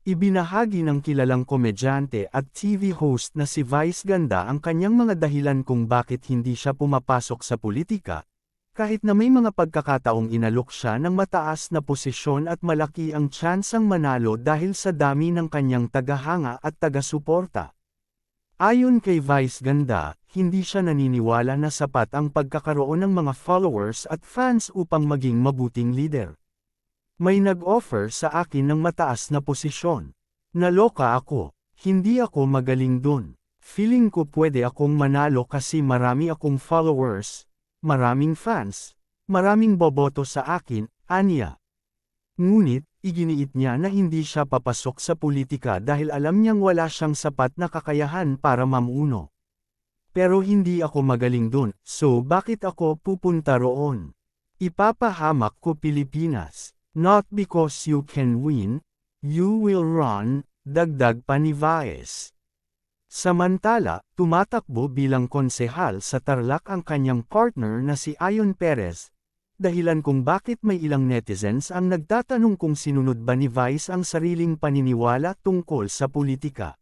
Ibinahagi ng kilalang komedyante at TV host na si Vice Ganda ang kanyang mga dahilan kung bakit hindi siya pumapasok sa politika, kahit na may mga pagkakataong inalok siya ng mataas na posisyon at malaki ang tsansang manalo dahil sa dami ng kanyang tagahanga at taga-suporta. Ayon kay Vice Ganda, hindi siya naniniwala na sapat ang pagkakaroon ng mga followers at fans upang maging mabuting leader. May nag-offer sa akin ng mataas na posisyon. Naloka ako. Hindi ako magaling dun. Feeling ko pwede akong manalo kasi marami akong followers, maraming fans, maraming boboto sa akin, anya. Ngunit, iginiit niya na hindi siya papasok sa politika dahil alam niyang wala siyang sapat na kakayahan para mamuno. Pero hindi ako magaling dun, so bakit ako pupunta roon? Ipapahamak ko Pilipinas. Not because you can win, you will run, dagdag pa ni Vaez. Samantala, tumatakbo bilang konsehal sa Tarlac ang kanyang partner na si Ayon Perez, dahilan kung bakit may ilang netizens ang nagtatanong kung sinunod ba ni Vice ang sariling paniniwala tungkol sa politika.